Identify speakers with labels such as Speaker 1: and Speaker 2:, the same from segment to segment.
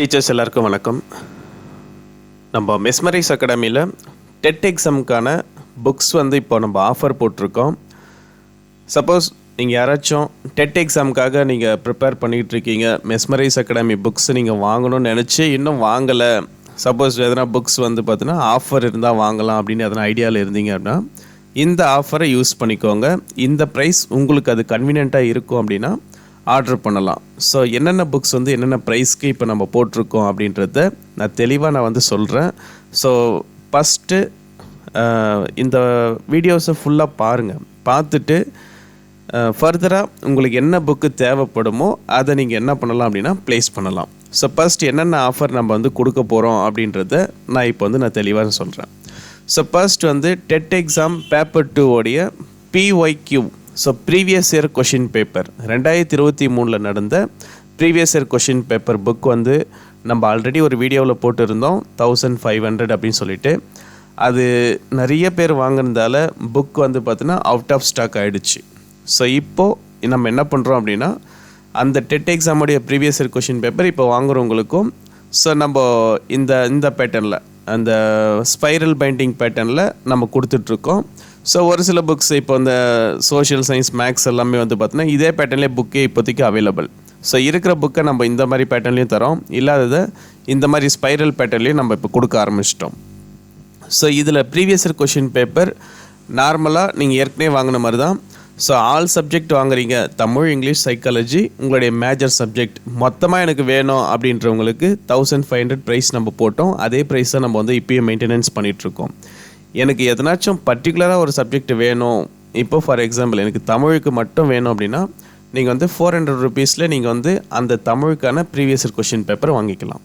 Speaker 1: Teachers எல்லாருக்கும் வணக்கம். நம்ம மெஸ்மரைஸ் அகாடமியில் டெட் எக்ஸாமுக்கான புக்ஸ் வந்து இப்போ நம்ம ஆஃபர் போட்டிருக்கோம். சப்போஸ் நீங்கள் யாராச்சும் டெட் எக்ஸாமுக்காக நீங்கள் ப்ரிப்பேர் பண்ணிகிட்டு இருக்கீங்க. மெஸ்மரைஸ் அகாடமி புக்ஸ் நீங்கள் வாங்கணும்னு நினச்சி இன்னும் வாங்கலை. சப்போஸ் எதனா புக்ஸ் வந்து பார்த்தீங்கன்னா ஆஃபர் இருந்தால் வாங்கலாம் அப்படின்னு எதனா ஐடியாவில் இருந்தீங்க அப்படின்னா இந்த ஆஃபரை யூஸ் பண்ணிக்கோங்க. இந்த ப்ரைஸ் உங்களுக்கு அது கன்வீனியண்ட்டாக இருக்கும் அப்படின்னா ஆர்டர் பண்ணலாம். ஸோ என்னென்ன புக்ஸ் வந்து என்னென்ன ப்ரைஸ்க்கு இப்போ நம்ம போட்டிருக்கோம் அப்படின்றத நான் தெளிவாக நான் வந்து சொல்கிறேன் ஸோ ஃபஸ்ட்டு இந்த வீடியோஸை ஃபுல்லாக பாருங்கள் பார்த்துட்டு ஃபர்தராக உங்களுக்கு என்ன புக்கு தேவைப்படுமோ அதை நீங்கள் என்ன பண்ணலாம் அப்படின்னா ப்ளேஸ் பண்ணலாம். ஸோ ஃபஸ்ட் என்னென்ன ஆஃபர் நம்ம வந்து கொடுக்க போகிறோம் அப்படின்றத நான் இப்போ வந்து நான் தெளிவாக சொல்கிறேன் ஸோ ஃபர்ஸ்ட் வந்து டெட் எக்ஸாம் பேப்பர் டூ உடைய PYQ so previous year question paper ரெண்டாயிரத்தி இருபத்தி மூணில் நடந்த previous year question paper book வந்து நம்ம ஆல்ரெடி ஒரு வீடியோவில் போட்டிருந்தோம். தௌசண்ட் ஃபைவ் ஹண்ட்ரட் அப்படின்னு சொல்லிட்டு. அது நிறைய பேர் வாங்கினதால புக் வந்து பார்த்தீங்கன்னா அவுட் ஆஃப் ஸ்டாக் ஆகிடுச்சு ஸோ இப்போது நம்ம என்ன பண்ணுறோம் அப்படின்னா அந்த டெட் எக்ஸாமுடைய ப்ரீவியஸ் இயர் கொஷின் பேப்பர் இப்போ வாங்குறவங்களுக்கும் ஸோ நம்ம இந்த இந்த பேட்டர்னில் அந்த ஸ்பைரல் பைண்டிங் பேட்டர்னில் நம்ம கொடுத்துட்ருக்கோம் ஸோ ஒரு சில புக்ஸ் இப்போ இந்த சோஷியல் சயின்ஸ் மேக்ஸ் எல்லாமே வந்து பார்த்தீங்கன்னா இதே பேட்டர்ன்லேயே புக்கே இப்போதைக்கு அவைலபிள் ஸோ இருக்கிற புக்கை நம்ம இந்த மாதிரி பேட்டர்ன்லேயும் தரோம். இல்லாததை இந்த மாதிரி ஸ்பைரல் பேட்டர்ன்லேயும் நம்ம இப்போ கொடுக்க ஆரம்பிச்சிட்டோம். ஸோ இதில் ப்ரீவியஸ் இயர் கொஷின் பேப்பர் நார்மலாக நீங்கள் ஏற்கனவே வாங்கின மாதிரி தான். ஸோ ஆல் சப்ஜெக்ட் வாங்குறீங்க தமிழ் இங்கிலீஷ் சைக்காலஜி உங்களுடைய மேஜர் சப்ஜெக்ட் மொத்தமாக எனக்கு வேணும் அப்படின்றவங்களுக்கு தௌசண்ட் ஃபைவ் ஹண்ட்ரட் ப்ரைஸ் நம்ம போட்டோம். அதே ப்ரைஸை நம்ம வந்து இப்போயும் மெயின்டெனன்ஸ் பண்ணிகிட்ருக்கோம் எனக்கு எதனாச்சும் பர்டிகுலராக ஒரு சப்ஜெக்ட் வேணும். இப்போ ஃபார் எக்ஸாம்பிள் எனக்கு தமிழுக்கு மட்டும் வேணும் அப்படின்னா நீங்கள் வந்து ஃபோர் ஹண்ட்ரட் ருபீஸில் நீங்கள் வந்து அந்த தமிழுக்கான ப்ரீவியஸ் கொஷின் பேப்பர் வாங்கிக்கலாம்.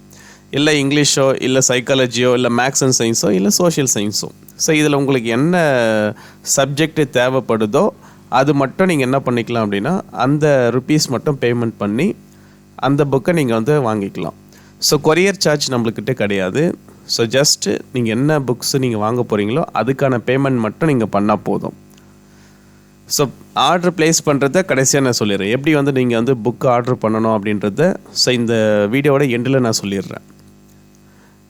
Speaker 1: இல்லை இங்கிலீஷோ இல்லை சைக்காலஜியோ இல்லை மேக்ஸ் அண்ட் சயின்ஸோ இல்லை சோஷியல் சயின்ஸோ ஸோ இதில் உங்களுக்கு என்ன சப்ஜெக்ட் தேவைப்படுதோ அது மட்டும் நீங்கள் என்ன பண்ணிக்கலாம் அப்படின்னா அந்த ருபீஸ் மட்டும் பேமெண்ட் பண்ணி அந்த புக்கை நீங்கள் வந்து வாங்கிக்கலாம். ஸோ கொரியர் சார்ஜ் நம்மளுக்கிட்ட கிடையாது. ஸோ ஜஸ்ட்டு நீங்கள் என்ன புக்ஸ் நீங்கள் வாங்க போகிறீங்களோ அதுக்கான பேமெண்ட் மட்டும் நீங்கள் பண்ணால் போதும். ஸோ ஆர்டர் ப்ளேஸ் பண்ணுறத கடைசியாக நான் சொல்லிடுறேன். எப்படி வந்து நீங்கள் வந்து புக்கு ஆர்டர் பண்ணணும் அப்படின்றத ஸோ இந்த வீடியோவோட எண்டில் நான் சொல்லிடுறேன்.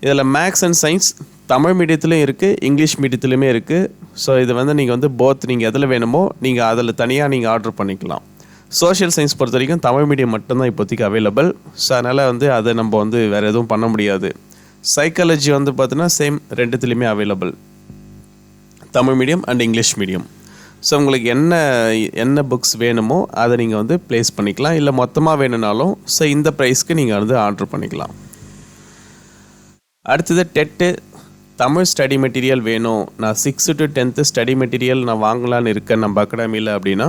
Speaker 1: இதில் மேக்ஸ் அண்ட் சயின்ஸ் தமிழ் மீடியத்துலேயும் இருக்குது இங்கிலீஷ் மீடியத்துலையுமே இருக்குது ஸோ இது வந்து நீங்கள் வந்து போத் நீங்கள் எதில் வேணுமோ நீங்கள் அதில் தனியாக நீங்கள் ஆர்டர் பண்ணிக்கலாம். சோஷியல் சயின்ஸ் பொறுத்த வரைக்கும் தமிழ் மீடியம் மட்டும்தான் இப்போதைக்கு அவைலபிள் ஸோ அதனால் வந்து அதை நம்ம வந்து வேறு எதுவும் பண்ண முடியாது. சைக்காலஜி வந்து பார்த்தீங்கன்னா same ரெண்டுத்துலேயுமே available Tamil medium and English medium so உங்களுக்கு என்ன என்ன புக்ஸ் வேணுமோ அதை நீங்கள் வந்து ப்ளேஸ் பண்ணிக்கலாம். இல்லை மொத்தமாக வேணும்னாலும் ஸோ இந்த ப்ரைஸ்க்கு நீங்கள் வந்து ஆர்டர் பண்ணிக்கலாம். அடுத்தது டெட்டு தமிழ் ஸ்டடி மெட்டீரியல் வேணும். நான் sixth to tenth study material நான் வாங்கலான்னு இருக்கேன் நம்ம அகாடமியில் அப்படின்னா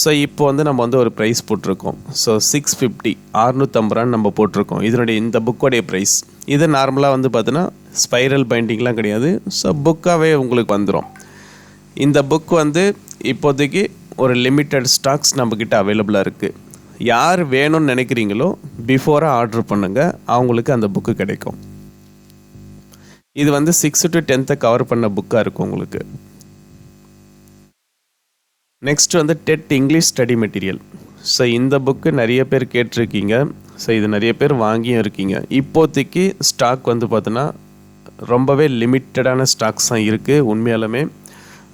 Speaker 1: ஸோ இப்போ வந்து நம்ம வந்து ஒரு ப்ரைஸ் போட்டிருக்கோம். ஸோ சிக்ஸ் ஃபிஃப்டி அறுநூற்றம்பது ரூபான்னு நம்ம போட்டிருக்கோம். இதனுடைய இந்த புக்கோடைய ப்ரைஸ் இது நார்மலாக வந்து பார்த்தீங்கன்னா ஸ்பைரல் பைண்டிங்லாம் கிடையாது. ஸோ புக்காகவே உங்களுக்கு வந்துடும் இந்த புக் வந்து இப்போதைக்கு ஒரு லிமிட்டட் ஸ்டாக்ஸ் நம்மக்கிட்ட அவைலபிளாக இருக்குது யார் வேணும்னு நினைக்கிறீங்களோ பிஃபோராக ஆர்டர் பண்ணுங்கள் அவங்களுக்கு அந்த புக்கு கிடைக்கும். இது வந்து சிக்ஸ் டு டென்த்தை கவர் பண்ண புக்காக இருக்கும் உங்களுக்கு. நெக்ஸ்ட் வந்து TET English study material so இந்த புக்கு நிறைய பேர் கேட்டிருக்கீங்க. ஸோ இது நிறைய பேர் வாங்கியும் இருக்கீங்க. இப்போதைக்கு ஸ்டாக் வந்து பார்த்தோன்னா ரொம்பவே லிமிட்டடான ஸ்டாக்ஸ் தான் இருக்குது உண்மையாலுமே.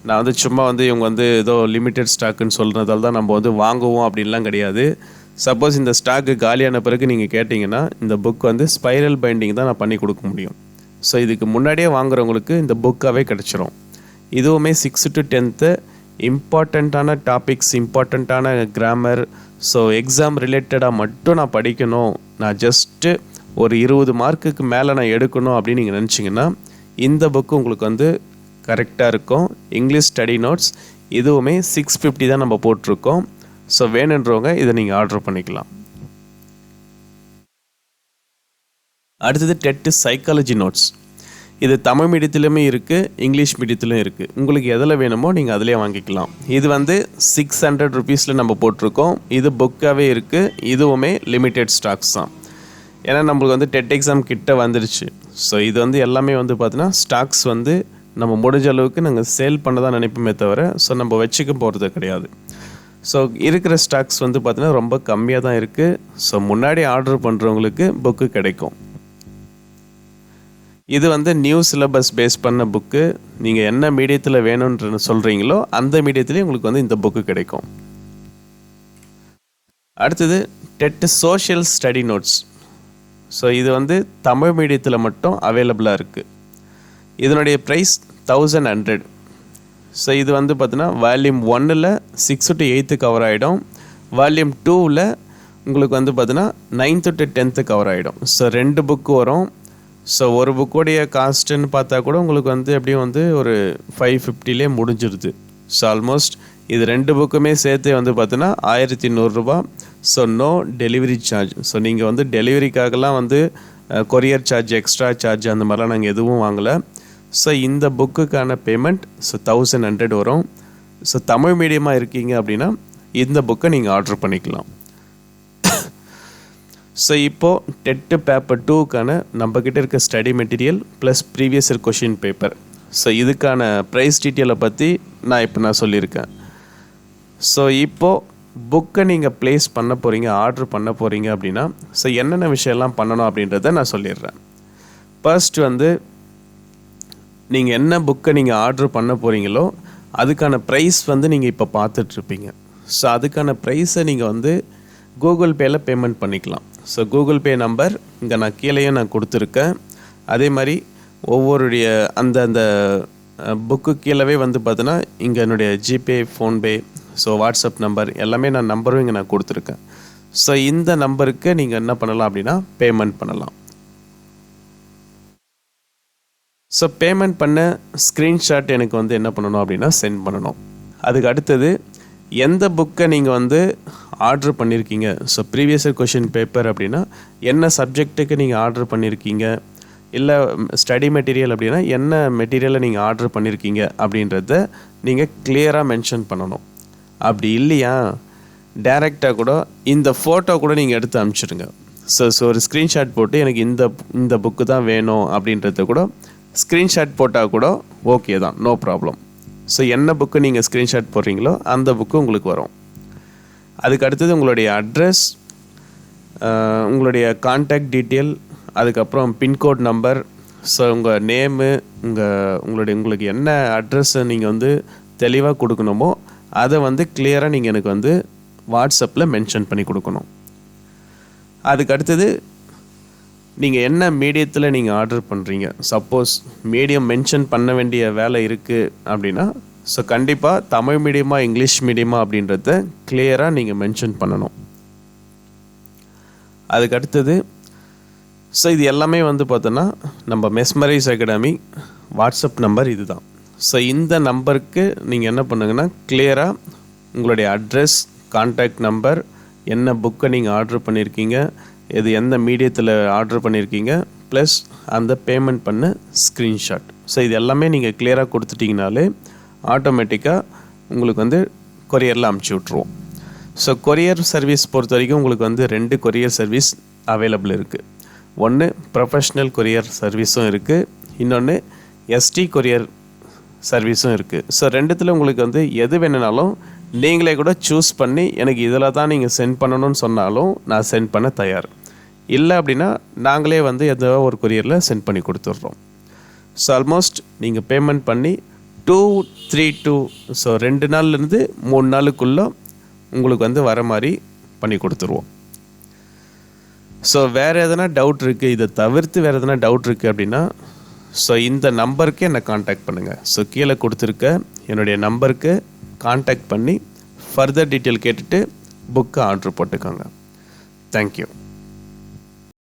Speaker 1: நான் வந்து சும்மா வந்து இவங்க வந்து ஏதோ லிமிட்டட் ஸ்டாக்குன்னு சொல்கிறதால தான் நம்ம வந்து வாங்குவோம் அப்படின்லாம் கிடையாது. சப்போஸ் இந்த ஸ்டாக்கு காலியான பிறகு நீங்கள் கேட்டிங்கன்னா இந்த புக் வந்து ஸ்பைரல் பைண்டிங் தான் நான் பண்ணி கொடுக்க முடியும். ஸோ இதுக்கு முன்னாடியே வாங்குறவங்களுக்கு இந்த புக்காகவே கிடச்சிரும். இதுவுமே சிக்ஸ் டு டென்த்து இம்பார்ட்டண்ட்டான டாபிக்ஸ் இம்பார்ட்டண்ட்டான கிராமர் ஸோ எக்ஸாம் ரிலேட்டடாக மட்டும் நான் படிக்கணும். நான் ஜஸ்ட்டு ஒரு இருபது மார்க்குக்கு மேலே நான் எடுக்கணும் அப்படின்னு நீங்கள் நினச்சிங்கன்னா இந்த புக்கு உங்களுக்கு வந்து கரெக்டாக இருக்கும். இங்கிலீஷ் ஸ்டடி நோட்ஸ் இதுவுமே சிக்ஸ் ஃபிஃப்டி தான் நம்ம போட்டிருக்கோம். ஸோ வேணுன்றவங்க இதை நீங்கள் ஆர்டர் பண்ணிக்கலாம். அடுத்தது டெட்டு சைக்காலஜி நோட்ஸ் இது தமிழ் மீடியத்துலையுமே இருக்குது இங்கிலீஷ் மீடியத்துலையும் இருக்குது உங்களுக்கு எதில் வேணுமோ நீங்கள் அதிலே வாங்கிக்கலாம். இது வந்து சிக்ஸ் ஹண்ட்ரட் ருபீஸில் நம்ம போட்டிருக்கோம். இது புக்காகவே இருக்குது இதுவுமே லிமிட்டெட் ஸ்டாக்ஸ் தான். ஏன்னா நம்மளுக்கு வந்து டெட் எக்ஸாம் கிட்ட வந்துருச்சு. ஸோ இது வந்து எல்லாமே வந்து பார்த்தீங்கன்னா ஸ்டாக்ஸ் வந்து நம்ம முடிஞ்ச அளவுக்கு நாங்கள் சேல் பண்ண தான் நினைப்போமே தவிர ஸோ நம்ம வச்சுக்க போகிறது கிடையாது. ஸோ இருக்கிற ஸ்டாக்ஸ் வந்து பார்த்திங்கன்னா ரொம்ப கம்மியாக தான் இருக்குது ஸோ முன்னாடி ஆர்டர் பண்ணுறவங்களுக்கு புக்கு கிடைக்கும். இது வந்து நியூ சிலபஸ் பேஸ் பண்ண புக்கு நீங்கள் என்ன மீடியத்தில் வேணும்ன்ற சொல்கிறீங்களோ அந்த மீடியத்துலேயும் உங்களுக்கு வந்து இந்த புக்கு கிடைக்கும். அடுத்தது TET social study notes so இது வந்து தமிழ் மீடியத்தில் மட்டும் அவைலபிளாக இருக்குது இதனுடைய ப்ரைஸ் தௌசண்ட் ஹண்ட்ரட் ஸோ இது வந்து பார்த்தீங்கன்னா வால்யூம் ஒன்னில் சிக்ஸ் டு எயித்து கவர் ஆகிடும் வால்யூம் டூவில் உங்களுக்கு வந்து பார்த்தீங்கன்னா நைன்த்து டு டென்த்து கவர் ஆகிடும் ஸோ ரெண்டு புக்கு வரும். ஸோ ஒரு புக்கோடைய காஸ்ட்டுன்னு பார்த்தா கூட உங்களுக்கு வந்து எப்படியும் வந்து ஒரு ஃபைவ் ஃபிஃப்டிலே முடிஞ்சிருது. ஸோ ஆல்மோஸ்ட் இது ரெண்டு புக்குமே சேர்த்து வந்து பார்த்தீங்கன்னா ஆயிரத்தி நூறுரூபா so no delivery charge so நீங்கள் வந்து டெலிவரிக்காகலாம் வந்து கொரியர் சார்ஜ் எக்ஸ்ட்ரா சார்ஜ் அந்த மாதிரிலாம் நாங்கள் எதுவும் வாங்கலை. ஸோ இந்த புக்குக்கான பேமெண்ட் ஸோ தௌசண்ட் ஹண்ட்ரட் வரும். ஸோ தமிழ் மீடியமாக இருக்கீங்க அப்படின்னா இந்த புக்கை நீங்கள் ஆர்டர் பண்ணிக்கலாம். ஸோ இப்போது டெட்டு பேப்பர் டூக்கான நம்மக்கிட்ட இருக்க study material plus previous year question paper so இதுக்கான ப்ரைஸ் டீட்டெயிலை பற்றி நான் இப்போ நான் சொல்லியிருக்கேன். ஸோ இப்போது புக்கை நீங்கள் ப்ளேஸ் பண்ண போகிறீங்க ஆர்டர் பண்ண போகிறீங்க அப்படின்னா ஸோ என்னென்ன விஷயம்லாம் பண்ணணும் அப்படின்றத நான் சொல்லிடுறேன். ஃபர்ஸ்ட் வந்து நீங்கள் என்ன புக்கை நீங்கள் ஆர்டர் பண்ண போகிறீங்களோ அதுக்கான ப்ரைஸ் வந்து நீங்கள் இப்போ பார்த்துட்ருப்பீங்க ஸோ அதுக்கான ப்ரைஸை நீங்கள் வந்து கூகுள் பேயில் பேமெண்ட் பண்ணிக்கலாம். ஸோ கூகுள் பே நம்பர் இங்கே நான் கீழேயும் நான் கொடுத்துருக்கேன். அதே மாதிரி ஒவ்வொருடைய அந்த அந்த புக்கு கீழவே வந்து பார்த்தீங்கன்னா இங்கே என்னுடைய GPay PhonePe so WhatsApp number எல்லாமே நான் நம்பரும் இங்கே நான் கொடுத்துருக்கேன். ஸோ இந்த நம்பருக்கு நீங்கள் என்ன பண்ணலாம் அப்படின்னா பேமெண்ட் பண்ணலாம். ஸோ பேமெண்ட் பண்ண ஸ்க்ரீன்ஷாட் எனக்கு வந்து என்ன பண்ணணும் அப்படின்னா சென்ட் பண்ணணும். அதுக்கு அடுத்தது எந்த புக்கை நீங்கள் வந்து ஆர்டர் பண்ணியிருக்கீங்க ஸோ ப்ரீவியஸ் கொஷின் பேப்பர் அப்படின்னா என்ன சப்ஜெக்ட்டுக்கு நீங்கள் ஆர்டர் பண்ணியிருக்கீங்க இல்லை ஸ்டடி மெட்டீரியல் அப்படின்னா என்ன மெட்டீரியலை நீங்கள் ஆர்டர் பண்ணியிருக்கீங்க அப்படின்றத நீங்கள் கிளியராக மென்ஷன் பண்ணணும். அப்படி இல்லையா? டைரெக்டாக கூட இந்த ஃபோட்டோ கூட நீங்கள் எடுத்து அனுப்பிச்சிடுங்க ஸோ ஸோ ஒரு ஸ்க்ரீன்ஷாட் போட்டு எனக்கு இந்த இந்த புக்கு தான் வேணும் அப்படின்றத கூட ஸ்க்ரீன்ஷாட் போட்டால் கூட ஓகே தான். நோ ப்ராப்ளம் ஸோ என்ன புக்கு நீங்கள் ஸ்க்ரீன்ஷாட் போடுறீங்களோ அந்த புக்கு உங்களுக்கு வரும். அதுக்கு அடுத்தது உங்களுடைய அட்ரஸ் உங்களுடைய கான்டாக்ட் டீட்டெயில் அதுக்கப்புறம் பின்கோட் நம்பர் ஸோ உங்கள் நேமு உங்கள் உங்களுடைய உங்களுக்கு என்ன அட்ரஸை நீங்கள் வந்து தெளிவாக கொடுக்கணுமோ அதை வந்து கிளியராக நீங்கள் எனக்கு வந்து வாட்ஸ்அப்பில் மென்ஷன் பண்ணி கொடுக்கணும். அதுக்கு அடுத்தது நீங்கள் என்ன மீடியத்தில் நீங்கள் ஆர்டர் பண்ணுறீங்க சப்போஸ் மீடியம் மென்ஷன் பண்ண வேண்டிய வேலை இருக்குது அப்படின்னா ஸோ கண்டிப்பாக தமிழ் மீடியமா இங்கிலீஷ் மீடியமா அப்படின்றத கிளியராக நீங்கள் மென்ஷன் பண்ணணும். அதுக்கு அடுத்தது ஸோ இது எல்லாமே வந்து பார்த்தோன்னா நம்ம மெஸ்மரைஸ் அகாடமி வாட்ஸ்அப் நம்பர் இதுதான். ஸோ இந்த நம்பருக்கு நீங்கள் என்ன பண்ணுங்கன்னா கிளியராக உங்களுடைய அட்ரஸ் கான்டாக்ட் நம்பர் என்ன புக்கை நீங்கள் ஆர்டர் பண்ணியிருக்கீங்க இது எந்த மீடியத்தில் ஆர்டர் பண்ணியிருக்கீங்க ப்ளஸ் அந்த பேமெண்ட் பண்ண ஸ்க்ரீன்ஷாட் ஸோ இது எல்லாமே நீங்கள் கிளியராக கொடுத்துட்டிங்கனாலே ஆட்டோமேட்டிக்காக உங்களுக்கு வந்து கொரியரில் அமுச்சு விட்ருவோம் ஸோ கொரியர் சர்வீஸ் பொறுத்த வரைக்கும் உங்களுக்கு வந்து ரெண்டு கொரியர் சர்வீஸ் அவைலபிள் இருக்குது ஒன்று ப்ரொஃபஷ்னல் கொரியர் சர்வீஸும் இருக்குது இன்னொன்று எஸ்டி கொரியர் சர்வீஸும் இருக்குது ஸோ ரெண்டுத்தில் உங்களுக்கு வந்து எது வேணுனாலும் நீங்களே கூட சூஸ் பண்ணி எனக்கு இதில் தான் நீங்கள் சென்ட் பண்ணணும்னு சொன்னாலும் நான் சென்ட் பண்ண தயார். இல்லை அப்படின்னா நாங்களே வந்து எதோ ஒரு கொரியரில் சென்ட் பண்ணி கொடுத்துட்றோம். ஸோ ஆல்மோஸ்ட் நீங்கள் பேமெண்ட் பண்ணி டூ த்ரீ டூ ஸோ ரெண்டு நாள்லேருந்து மூணு நாளுக்குள்ளே உங்களுக்கு வந்து வர மாதிரி பண்ணி கொடுத்துருவோம். ஸோ வேறு எதனா டவுட் இருக்குது இதை தவிர்த்து வேறு எதனா டவுட் இருக்குது அப்படின்னா ஸோ இந்த நம்பருக்கு என்னை காண்டாக்ட் பண்ணுங்கள் ஸோ கீழே கொடுத்துருக்க என்னுடைய நம்பருக்கு காண்டாக்ட் பண்ணி ஃபர்தர் டீட்டெயில் கேட்டுட்டு புக்கை ஆர்டர் போட்டுக்கோங்க. தேங்க்யூ